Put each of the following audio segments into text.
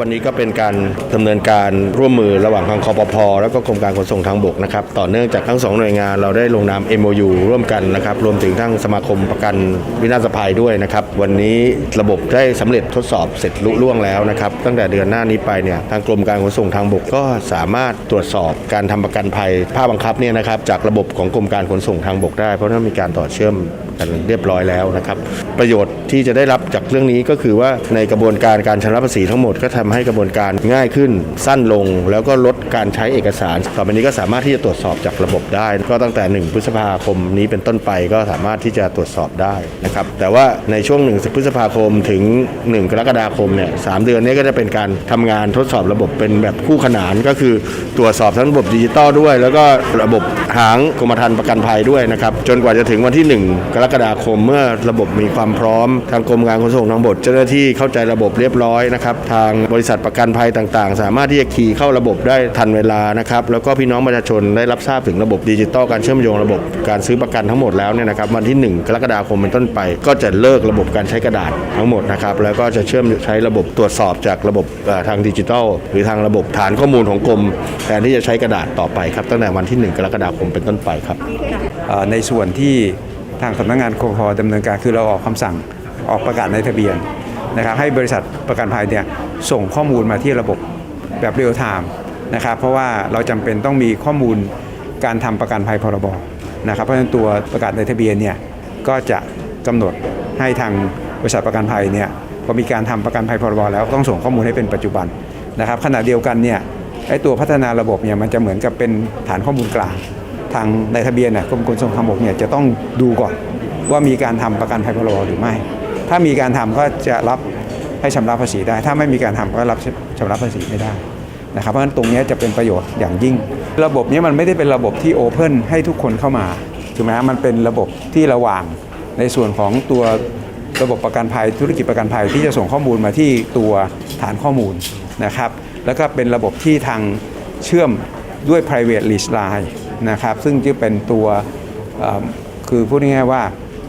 วันนี้ก็เป็นการดำเนินการร่วมมือระหว่างทางคอปพแล้วก็กรมการขนส่งทางบกนะครับต่อเนื่องจากทั้งสองหน่วยงานเราได้ลงนาม MOU ร่วมกันนะครับรวมถึงทั้งสมาคมประกันวินาศภัยด้วยนะครับวันนี้ระบบได้สำเร็จทดสอบเสร็จลุล่วงแล้วนะครับตั้งแต่เดือนหน้านี้ไปเนี่ยทางกรมการขนส่งทางบกก็สามารถตรวจสอบการทำประกันภัยภาคบังคับเนี่ยนะครับจากระบบของกรมการขนส่งทางบกได้ เพราะว่ามีการต่อเชื่อมกันเรียบร้อยแล้วนะครับประโยชน์ที่จะได้รับจากเรื่องนี้ก็คือว่าในกระบวนการการชำระภาษีทั้งหมดก็ทำให้กระบวนการง่ายขึ้นสั้นลง แล้วก็ลดการใช้เอกสารต่อไปนี้ก็สามารถที่จะตรวจสอบจากระบบได้ ก็ตั้งแต่ 1 พฤษภาคมนี้เป็นต้นไปก็สามารถที่จะตรวจสอบได้นะครับแต่ว่าในช่วง 1 พฤษภาคมถึง 1 กรกฎาคมเนี่ยสามเดือนนี้ก็จะเป็นการทำงานทดสอบระบบเป็นแบบคู่ขนานก็คือตรวจสอบทั้งระบบดิจิตอลด้วย แล้วก็ระบบหางกรมธรรม์ประกันภัยด้วยนะครับจนกว่าจะถึงวันที่ 1 กรกฎาคมเมื่อระบบมีความพร้อม ทางกรมการขนส่งทางบกเจ้าหน้าที่เข้าใจระบบเรียบร้อยนะครับทางบริษัทประกันภัยต่างๆ สามารถที่จะคีย์เข้าระบบได้ทันเวลานะครับแล้วก็พี่น้องประชาชนได้รับทราบถึงระบบดิจิตอลการเชื่อมโยงระบบการซื้อประกันทั้งหมดแล้วเนี่ยนะครับวันที่ 1 กรกฎาคมเป็นต้นไป ก็จะเลิกระบบการใช้กระดาษทั้งหมดนะครับแล้วก็จะเชื่อมใช้ระบบตรวจสอบจากระบบทางดิจิทัล หรือทางระบบฐานข้อมูลของกรมแทนที่จะใช้กระดาษต่อไปครับตั้งแต่วันที่ 1 กรกฎาคมเป็นต้นไปครับในส่วนที่ทางสำนักงานคอพดำเนินการคือเราออกคำสั่งออกประกาศในทะเบียน นะครับให้บริษัทประกันภัยเนี่ยส่งข้อมูลมาที่ระบบแบบเรียลไทม์นะครับเพราะว่าเราจำเป็นต้องมีข้อมูลการทำประกันภัยพรบนะครับเพราะฉะนั้นตัวประกาศในทะเบียนเนี่ยก็จะกำหนดให้ทางบริษัทประกันภัยเนี่ยพอมีการทำประกันภัยพรบแล้วต้องส่งข้อมูลให้เป็นปัจจุบันนะครับขณะเดียวกันเนี่ยไอ้ตัวพัฒนาระบบเนี่ยมันจะเหมือนกับเป็นฐานข้อมูลกลาง ทางในทะเบียนเนี่ยกรมขนส่งทางบกเนี่ยจะต้องดูก่อนว่ามีการทำประกันภัยพรบหรือไม่ ถ้ามีการทำก็จะรับให้ชำระภาษีได้ ถ้าไม่มีการทำก็รับชำระภาษีไม่ได้นะครับเพราะฉะนั้นตรงนี้จะเป็นประโยชน์อย่างยิ่ง ระบบนี้มันไม่ได้เป็นระบบที่โอเพนให้ทุกคนเข้ามาถูกไหมมันเป็นระบบที่ระหว่างในส่วนของตัวระบบประกันภัยธุรกิจประกันภัยที่จะส่งข้อมูลมาที่ตัวฐานข้อมูลนะครับแล้วก็เป็นระบบที่ทางเชื่อมด้วย private list line นะครับซึ่งจะเป็นตัวคือพูดง่ายๆว่า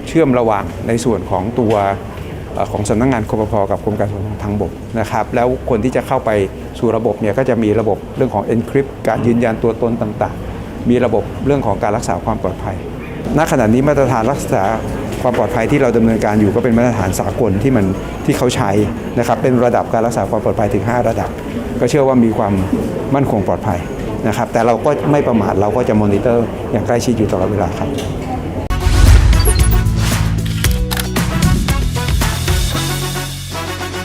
เชื่อมระหว่างในส่วนของตัวอของสำนักงานคปพกับกรมการขนส่งทางบกนะครับแล้วคนที่จะเข้าไปสู่ระบบเนี่ยก็จะมีระบบเรื่องของ encrypt การยืนยันตัวตนต่างๆ มีระบบเรื่องของการรักษาความปลอดภัย ณ ขณะนี้มาตรฐานรักษาความปลอดภัยที่เราดำเนินการอยู่ก็เป็นมาตรฐานสากลที่มันที่เขาใช้นะครับเป็นระดับการรักษาความปลอดภัยถึง 5 ระดับ ก็เชื่อว่ามีความมั่นคงปลอดภัยนะครับแต่เราก็ไม่ประมาทเราก็จะมอนิเตอร์อย่างใกล้ชิดอยู่ตลอดเวลาครับ